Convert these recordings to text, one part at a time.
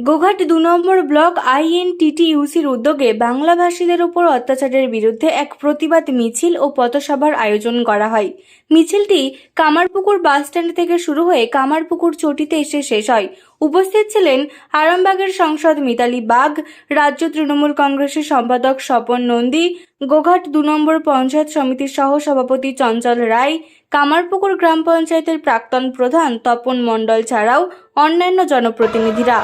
গোঘাট দু নম্বর ব্লক আইএনটিটিইউসির উদ্যোগে বাংলাভাষীদের উপর অত্যাচারের বিরুদ্ধে এক প্রতিবাদ মিছিল ও পথসভার আয়োজন করা হয়। মিছিলটি কামারপুকুর বাসস্ট্যান্ড থেকে শুরু হয়ে কামারপুকুর চটিতে এসে শেষ হয়। উপস্থিত ছিলেন আরামবাগের সংসদ মিতালি বাগ, রাজ্য তৃণমূল কংগ্রেসের সম্পাদক স্বপন নন্দী, গোঘাট দু নম্বর পঞ্চায়েত সমিতির সহ সভাপতি চঞ্চল রায়, কামারপুকুর গ্রাম পঞ্চায়েতের প্রাক্তন প্রধান তপন মণ্ডল ছাড়াও অন্যান্য জনপ্রতিনিধিরা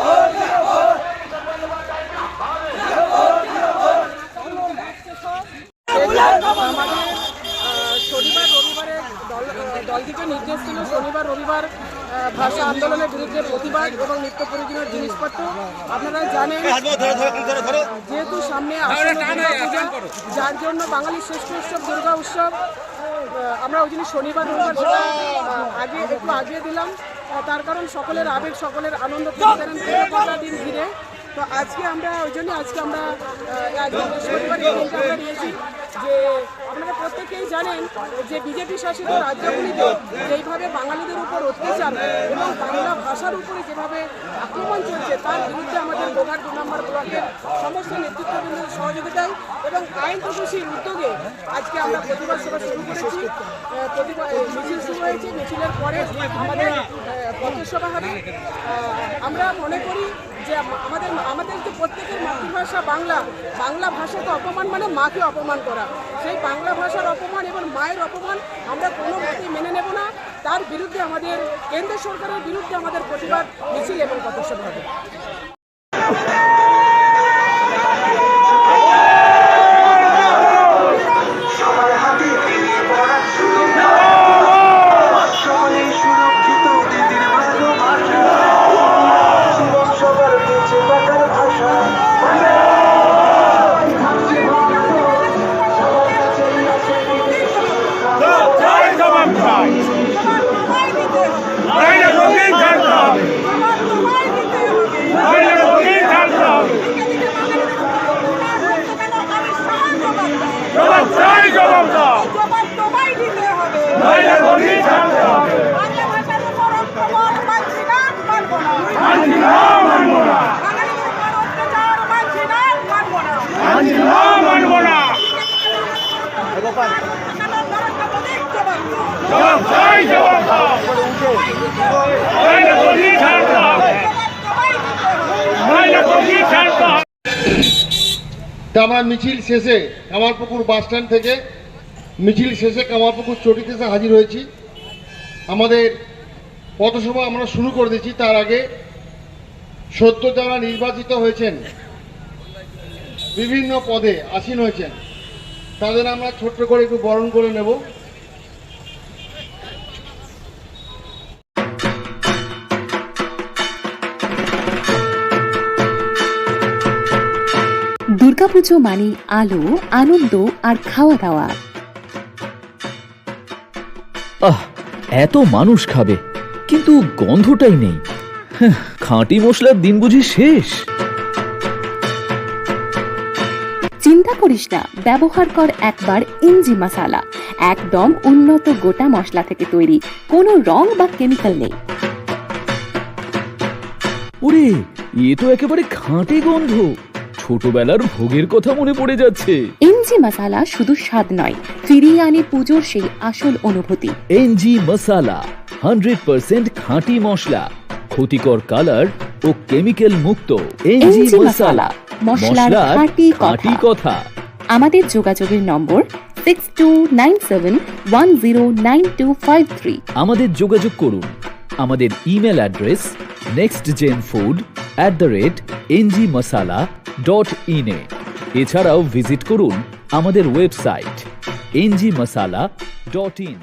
আমাদের আহ, শনিবার রবিবারে দল আহ, দল নির্দেশ শনিবার রবিবার ভাষা আন্দোলনের বিরুদ্ধে প্রতিবাদ এবং নিত্য প্রয়োজনীয় জিনিসপত্র আপনারা জানেন যেহেতু সামনে যার জন্য বাঙালির শ্রেষ্ঠ উৎসব দুর্গা উৎসব আমরা ওই জন্য শনিবার রবিবার আগে একটু আগিয়ে দিলাম তার কারণ সকলের আবেগ সকলের আনন্দ দিন ঘিরে তো আজকে আমরা ওই জন্য আজকে আমরা নিয়েছি যে আপনারা প্রত্যেকেই জানেন যে বিজেপি শাসিত রাজ্যগুলিতে যেইভাবে বাঙালিদের উপর অত্যাচার এবং বাংলা ভাষার উপরে যেভাবে আক্রমণ চলছে, তার বিরুদ্ধে আমাদের গোঘাট দু নম্বর ব্লকের সমস্ত নেতৃত্ববৃন্দের সহযোগিতায় এবং আইন তপসির উদ্যোগে আজকে আমরা প্রতিবাদ সভা শুরু করেছি। প্রতিবাদ মিছিল শুরু হয়েছে। মিছিলের পরে আমাদের পথসভা হবে। আমরা মনে করি যে আমাদের আমাদের যে প্রত্যেকের মাতৃভাষা বাংলা বাংলা ভাষাকে অপমান মানে মাকে অপমান করা। সেই বাংলা ভাষার অপমান এবং মায়ের অপমান আমরা কোনো মতেই মেনে নেব না। তার বিরুদ্ধে আমাদের, কেন্দ্র সরকারের বিরুদ্ধে আমাদের প্রতিবাদ মিছিল এবং প্রদর্শন হবে। আমরা মিছিল শেষে কামারপুকুর বাস স্ট্যান্ড থেকে মিছিল শেষে কামারপুকুর চটিতে হাজির হয়েছি, আমাদের পথসভা আমরা শুরু করে দিয়েছি। তার আগে সত্য যারা নির্বাচিত হয়েছেন, বিভিন্ন পদে আসীন হয়েছেন, তাদের আমরা ছোট্ট করে একটু বরণ করে নেব। দুর্গাপুজো মানে আলো, আনন্দ আর খাওয়া দাওয়া। আহ এত মানুষ খাবে কিন্তু গন্ধটাই নেই। হ্যাঁ, খাঁটি মশলার দিন বুঝি শেষ। চিন্তা করিস না ব্যবহার কর একবার ইঞ্জি মশালা। একদম উন্নত গোটা মশলা থেকে তৈরি কোনো রং বা কেমিক্যাল নেই। ওরে এ তো একেবারে খাঁটি গন্ধ। ছোটবেলার ভোগের কথা মনে পড়ে যাচ্ছে। ইঞ্জি মশালা শুধু স্বাদ নয় ফিরিয়ে আনে পুজোর সেই আসল অনুভূতি। এনজি মশালা হান্ড্রেড পার্সেন্ট খাঁটি মশলা ক্ষতিকর কালার ও কেমিক্যাল মুক্ত। এনজি এনজি মশালা মশলার খাঁটি খাঁটি কথা। কথা। আমাদের যোগাযোগের number six two nine seven one zero nine two five three আমাদের যোগাযোগ করুন। আমাদের email address next gen food at the rate NG Masala dot ইনে এছাড়াও ভিজিট করুন আমাদের website NG Masala dot in